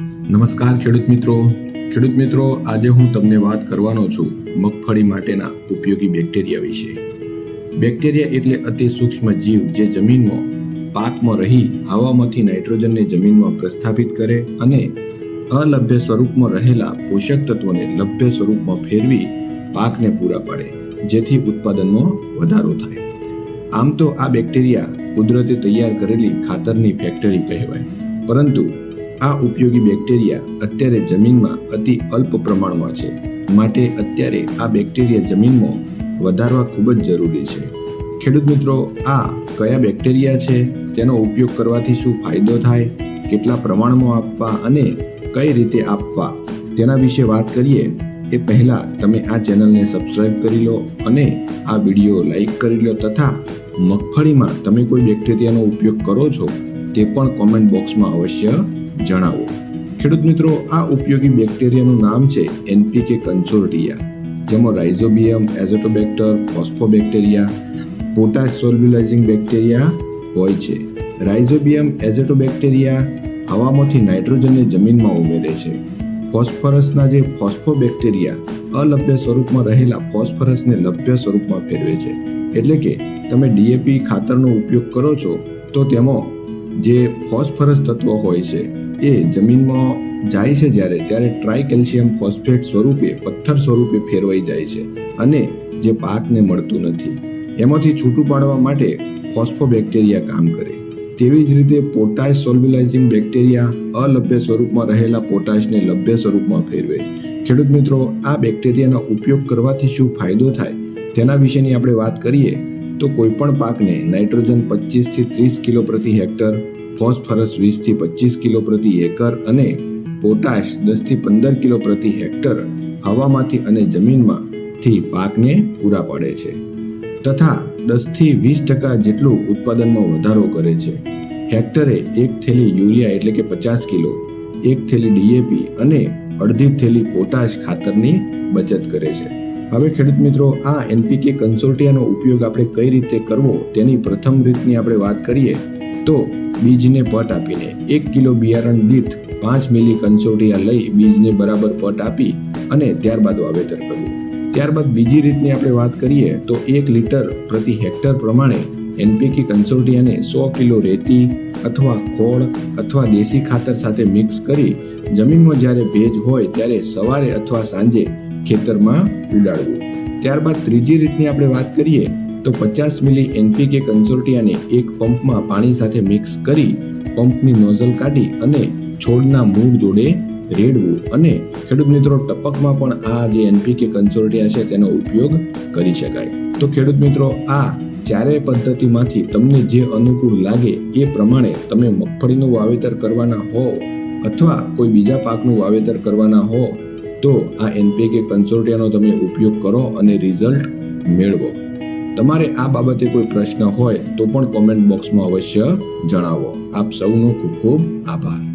નમસ્કાર ખેડૂત મિત્રો. ખેડૂત મિત્રો, આજે હું તમને વાત કરવાનો છું મગફળી માટેના ઉપયોગી બેક્ટેરિયા વિશે. બેક્ટેરિયા એટલે અતિ સૂક્ષ્મ જીવ જે જમીનમાં, પાકમાં રહી હવામાંથી નાઇટ્રોજનને જમીનમાં પ્રસ્થાપિત કરે અને અલભ્ય સ્વરૂપમાં રહેલા પોષક તત્વોને લભ્ય સ્વરૂપમાં ફેરવી પાકને પૂરા પાડે, જેથી ઉત્પાદનમાં વધારો થાય. આમ તો આ બેક્ટેરિયા કુદરતે તૈયાર કરેલી ખાતરની ફેક્ટરી કહેવાય. પરંતુ આ ઉપયોગી બેક્ટેરિયા અત્યારે જમીનમાં અતિ અલ્પ પ્રમાણમાં છે. માટે અત્યારે આ બેક્ટેરિયા જમીનમાં વધારવા ખૂબ જ જરૂરી છે. ખેડૂત મિત્રો, આ કયા બેક્ટેરિયા છે? તેનો ઉપયોગ કરવાથી શું ફાયદો થાય? કેટલા પ્રમાણમાં આપવા અને કઈ રીતે આપવા? તેના વિશે વાત કરીએ. એ પહેલા તમે આ ચેનલને સબસ્ક્રાઇબ કરી લો અને આ વીડિયો લાઈક કરી લો તથા મગફળીમાં તમે કોઈ બેક્ટેરિયાનો ઉપયોગ કરો છો, તે પણ કોમેન્ટ બોક્સમાં અવશ્ય જણાવો. ખેડૂત મિત્રો, આ ઉપયોગી બેક્ટેરિયાનું નામ છે એનપીકે કન્સોર્ટિયા જેમાં rhizobium azotobacter phosphobacteria potash solubilizing bacteria હોય છે. રાઇઝોબિયમ એઝોટોબેક્ટેરિયા હવામાંથી નાઇટ્રોજનને જમીનમાં ઉમેરે છે. ફોસ્ફરસના જે ફોસ્ફોબેક્ટેરિયા અલભ્ય સ્વરૂપમાં રહેલા ફોસ્ફરસને લભ્ય સ્વરૂપમાં ફેરવે છે. એટલે કે તમે ડીએપી ખાતરનો ઉપયોગ કરો છો, તો તેમાં જે ફોસ્ફરસ તત્વ હોય છે એ જમીનમાં જાય છે જ્યારે, ત્યારે ટ્રાય કેલ્શિયમ ફોસ્ફેટ સ્વરૂપે પથ્થર સ્વરૂપે ફેરવાઈ જાય છે અને જે પાકને મળતું નથી. એમાંથી છૂટું પાડવા માટે ફોસ્ફોબેક્ટેરિયા કામ કરે. તેવી જ રીતે પોટાશ સોલ્બ્યુલાઇઝિંગ બેક્ટેરિયા અલભ્ય સ્વરૂપમાં રહેલા પોટાશને લભ્ય સ્વરૂપમાં ફેરવે. ખેડૂત મિત્રો, આ બેક્ટેરિયાનો ઉપયોગ કરવાથી શું ફાયદો થાય? તેના વિશેની આપણે વાત કરીએ તો કોઈપણ પાકને નાઇટ્રોજન પચીસથી ત્રીસ કિલો પ્રતિ હેક્ટર ફોસ્ફરસ વીસથી પચીસ કિલો પ્રતિ એકર અને પોટાશ દસથી પંદર કિલો પ્રતિ હેક્ટર હવામાંથી અને જમીનમાંથી પાકને પૂરા પાડે છે તથા દસથી વીસ ટકા જેટલું ઉત્પાદનમાં વધારો કરે છે. હેક્ટરે એક થેલી યુરિયા એટલે કે પચાસ કિલો, એક થેલી ડીએપી અને અડધી થેલી પોટાશ ખાતરની બચત કરે છે. હવે ખેડૂત મિત્રો, આ એનપીકે કન્સોર્ટિયાનો ઉપયોગ આપણે કઈ રીતે કરવો તેની પ્રથમ રીતની આપણે વાત કરીએ તો બીજને પટ આપીને એક કિલો બિયારણ દીઠ પાંચ મિલી કંસોટિયા લઈ બીજને બરાબર પટ આપી અને ત્યારબાદ વાવેતર કરવું ત્યારબાદ બીજી રીતની આપણે વાત કરીએ તો એક લીટર પ્રતિ હેક્ટર પ્રમાણે એનપીકે કન્સોર્ટિયાને સો કિલો રેતી અથવા ખોળ અથવા દેશી ખાતર સાથે મિક્સ કરી જમીનમાં જ્યારે ભેજ હોય ત્યારે સવારે અથવા સાંજે ખેતરમાં ઉડાડવું. ત્યારબાદ ત્રીજી રીતની આપણે વાત કરીએ તો પચાસ મિલી એનપીકે કન્સોર્ટિયાને એક પંપમાં પાણી સાથે મિક્સ કરી પંપની નોઝલ કાઢી અને છોડના મૂળ જોડે રેડવું અને ખેડૂત મિત્રો ટપકમાં પણ આ જે એનપીકે કન્સોર્ટિયા છે તેનો ઉપયોગ કરી શકાય. તો ખેડૂત મિત્રો, આ ચારેય પદ્ધતિમાંથી તમને જે અનુકૂળ લાગે એ પ્રમાણે તમે મગફળીનું વાવેતર કરવાના હો અથવા કોઈ બીજા પાકનું વાવેતર કરવાના હો તો આ એનપીકે કન્સોર્ટિયાનો તમે ઉપયોગ કરો અને રિઝલ્ટ મેળવો. તમારે આ બાબતે કોઈ પ્રશ્ન હોય તો પણ કોમેન્ટ બોક્સમાં અવશ્ય જણાવો. આપ સૌનો ખૂબ ખૂબ આભાર.